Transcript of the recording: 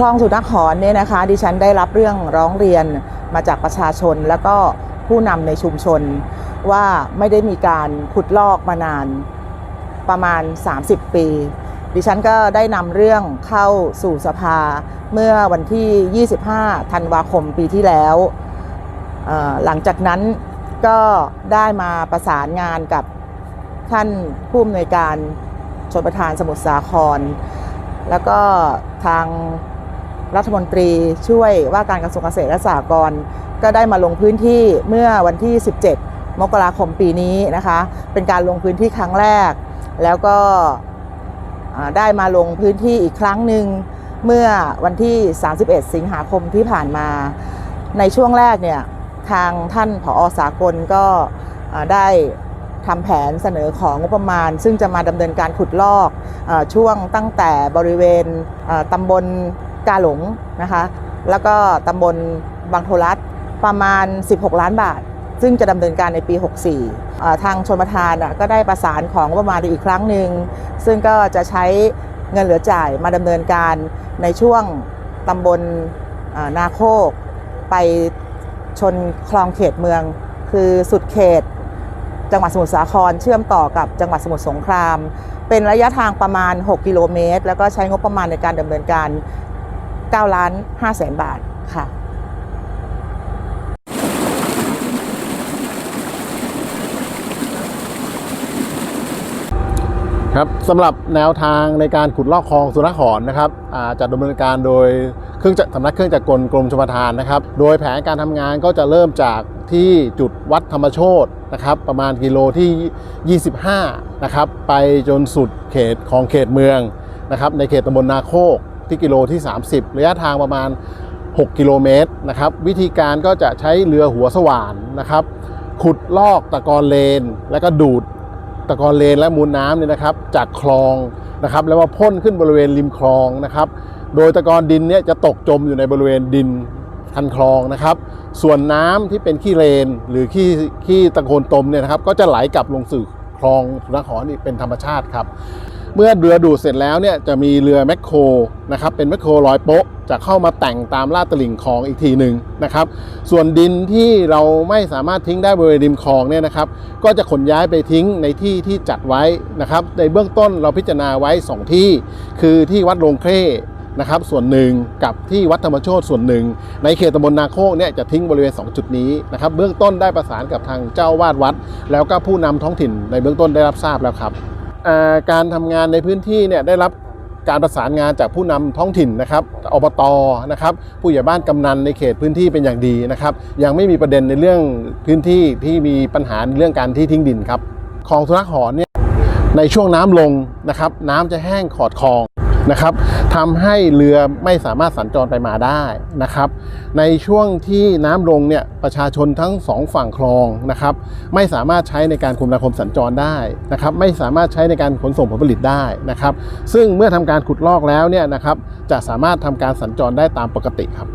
คลองสุนทรเนี่ยนะคะ ดิฉันได้รับเรื่องร้องเรียนมาจากประชาชนแล้วก็ผู้นำในชุมชน ว่าไม่ได้มีการขุดลอกมานานประมาณ 30 ปี ดิฉันก็ได้นำเรื่องเข้าสู่สภาเมื่อวันที่ 25 ธันวาคมปีที่แล้ว หลังจากนั้นก็ได้มาประสานงานกับท่านผู้อำนวยการชนประธานสมุทรสาคร แล้วก็ทาง รัฐมนตรีช่วยว่าการกระทรวงเกษตรและสหกรณ์ก็ได้มาลงพื้นที่เมื่อวันที่ 17 มกราคมปีนี้นะคะ เป็นการลงพื้นที่ครั้งแรก แล้วก็ได้มาลงพื้นที่อีกครั้งหนึ่งเมื่อวันที่ 31 สิงหาคมที่ผ่านมา ในช่วงแรกเนี่ยทางท่านผอสากลก็ได้ทำแผนเสนอของงบประมาณ ซึ่งจะมาดำเนินการขุดลอกอช่วงตั้งแต่บริเวณตำบล กาหลงนะคะ แล้วก็ตำบลบางโทรัสประมาณ 16 ล้านบาท ซึ่งจะดำเนินการในปี 64อ่ทางชนประทานก็ได้ประสานของประมาณอีกครั้งหนึ่ง ซึ่งก็จะใช้เงินเหลือจ่ายมาดำเนินการในช่วงตำบลนาโคก ไปชนคลองเขตเมือง คือสุดเขต จังหวัดสมุทรสาครเชื่อมต่อกับจังหวัดสมุทรสงคราม เป็นระยะทางประมาณ 6 กิโลเมตร แล้วก็ใช้งบประมาณในการดำเนินการ 9ล้าน5แสนบาทค่ะครับสำหรับแนวทางในการขุดลอกคลองสุนทรนนะครับอ่าจะดำเนินการโดยเครื่องจักรสำนักเครื่องจักรกลกรมชลประทานนะครับ โดยแผนการทำงานก็จะเริ่มจากที่จุดวัดธรรมโชตนะครับ ประมาณกิโลที่ 25 นะครับ ไปจนสุดเขตของเขตเมืองนะครับ ในเขตตำบลนาโคก ที่กิโลที่ 30 ระยะทางประมาณ 6 กิโลเมตรนะครับ วิธีการก็จะใช้เรือหัวสว่านนะครับ ขุดลอกตะกอนเลน แล้วก็ดูดตะกอนเลนและมูลน้ำเนี่ยนะครับ จากคลองนะครับ แล้วว่าพ่นขึ้นบริเวณริมคลองนะครับ โดยตะกอนดินเนี่ยจะตกจมอยู่ในบริเวณดินคันคลองนะครับ ส่วนน้ำที่เป็นขี้เลน หรือขี้ขี้ตะโกนตมเนี่ยนะครับ ก็จะไหลกลับลงสู่คลองสุนทรนี่เป็นธรรมชาติครับ เมื่อเรือดูดเสร็จแล้วเนี่ยจะมีเรือแมคโครนะครับเป็นแมคโครลอยโป๊ะจะเข้ามาแต่งตามลาดตลิ่งคลองอีกทีหนึ่งนะครับ ส่วนดินที่เราไม่สามารถทิ้งได้บริเวณริมคลองเนี่ยนะครับ ก็จะขนย้ายไปทิ้งในที่ที่จัดไว้นะครับ ในเบื้องต้นเราพิจารณาไว้ 2 ที่ คือที่วัดโรงเคร่นะครับส่วนหนึ่งกับที่วัดธรรมโชตส่วนหนึ่ง ในเขตตำบลนาโคกเนี่ยจะทิ้งบริเวณ 2 จุดนี้นะครับ เบื้องต้นได้ประสานกับทางเจ้าวาดวัด แล้วก็ผู้นำท้องถิ่นในเบื้องต้นได้รับทราบแล้วครับ การทำงานในพื้นที่เนี่ยได้รับการประสานงานจากผู้นำท้องถิ่นนะครับอบตนะครับ ผู้ใหญ่บ้านกำนันในเขตพื้นที่เป็นอย่างดีนะครับ ยังไม่มีประเด็นในเรื่องพื้นที่ที่มีปัญหาเรื่องการที่ทิ้งดินครับคลองสุนัขหอนเนี่ยในช่วงน้ำลงนะครับ น้ำจะแห้งขอดคลอง นะครับทำให้เรือไม่สามารถสัญจรไปมาได้นะครับ ในช่วงที่น้ำลงเนี่ยประชาชนทั้งสองฝั่งคลองนะครับ ไม่สามารถใช้ในการคมนาคมสัญจรได้นะครับ ไม่สามารถใช้ในการขนส่งผลผลิตได้นะครับ ซึ่งเมื่อทำการขุดลอกแล้วเนี่ยนะครับ จะสามารถทำการสัญจรได้ตามปกติครับ